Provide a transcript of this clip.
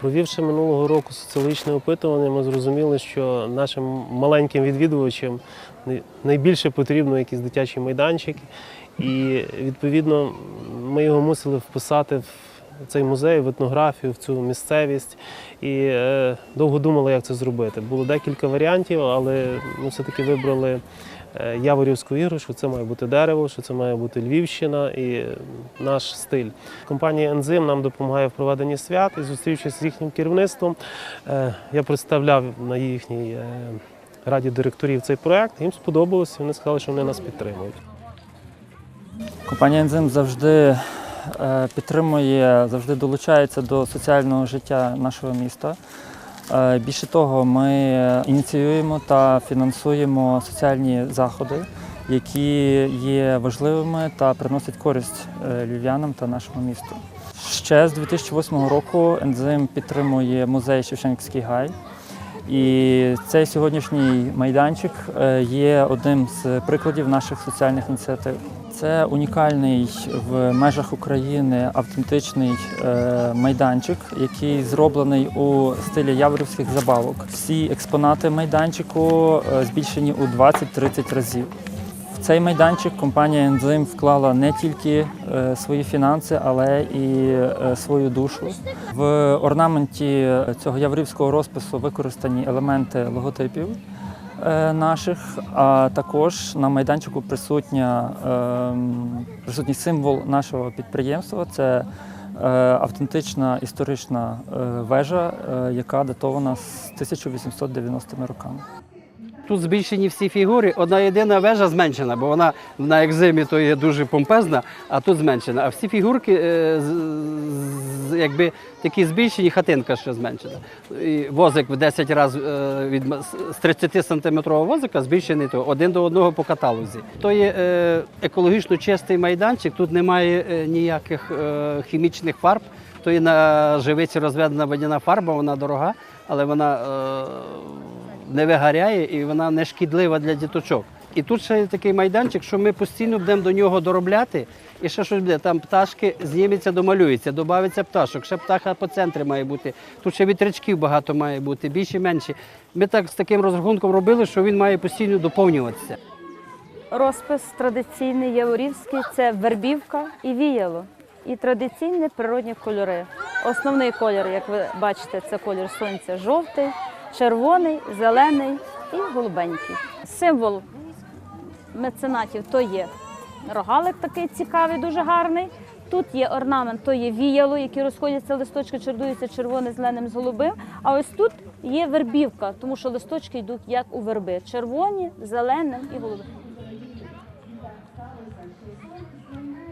Провівши минулого року соціологічне опитування, ми зрозуміли, що нашим маленьким відвідувачам най- найбільше потрібно якісь дитячі майданчики. І відповідно ми його мусили вписати в цей музей, в етнографію, в цю місцевість. І е, довго думали, як це зробити. Було декілька варіантів, але ми все-таки вибрали е, Яворівську іграшку. Це має бути дерево, що це має бути Львівщина і наш стиль. Компанія Ензим нам допомагає в проведенні свят і зустрівшись з їхнім керівництвом, е, я представляв на їхній е, раді директорів цей проект. Їм сподобалося, вони сказали, що вони нас підтримують. Компанія Ензим завжди підтримує, завжди долучається до соціального життя нашого міста. Е, Більше того, ми ініціюємо та фінансуємо соціальні заходи, які є важливими та приносять користь е, львів'янам та нашому місту. Ще з 2008 року Ензим підтримує музей Шевченківський гай. І цей сьогоднішній майданчик е, є одним з прикладів наших соціальних ініціатив. Це унікальний в межах України автентичний е, майданчик, який зроблений у стилі яворівських забавок. Всі експонати майданчику е, збільшені у 20-30 разів. Цей майданчик компанія Ензим вклала не тільки е, свої фінанси, але і е, свою душу. В орнаменті цього яврівського розпису використані елементи логотипів е, наших, а також на майданчику присутня, присутній символ нашого підприємства. Це автентична історична вежа, яка датована з 1890 роками. Тут збільшені всі фігури. Одна єдина вежа зменшена, бо вона на екзимі то є дуже помпезна, а тут зменшена. А всі фігурки е, якби такі збільшені, хатинка ще зменшена. І возик в 10 разів е, від з 30 сантиметрового возика збільшений то один до одного по каталозі. То є е, екологічно чистий майданчик. Тут немає ніяких хімічних фарб. То є на живиці розведена водяна фарба, вона дорога, але вона не вигоряє і вона не шкідлива для діточок. І тут ще є такий майданчик, що ми постійно будемо до нього доробляти. І ще щось буде. Там пташки зніметься, домалюється, додається пташок. Ще птаха по центрі має бути. Тут ще вітрячків багато має бути, більше менше. Ми так з таким розрахунком робили, що він має постійно доповнюватися. Розпис традиційний яворівський це вербівка і віяло. І традиційні природні кольори. Основний колір, як ви бачите, це колір сонця жовтий, червоний, зелений і голубенький. Символ меценатів то є рогалик такий цікавий, дуже гарний. Тут є орнамент, то є віяло, які розходяться листочки, чердуються червоне, зеленим з голубим. А ось тут є вербівка, тому що листочки йдуть як у верби: червоні, зеленим і голубим.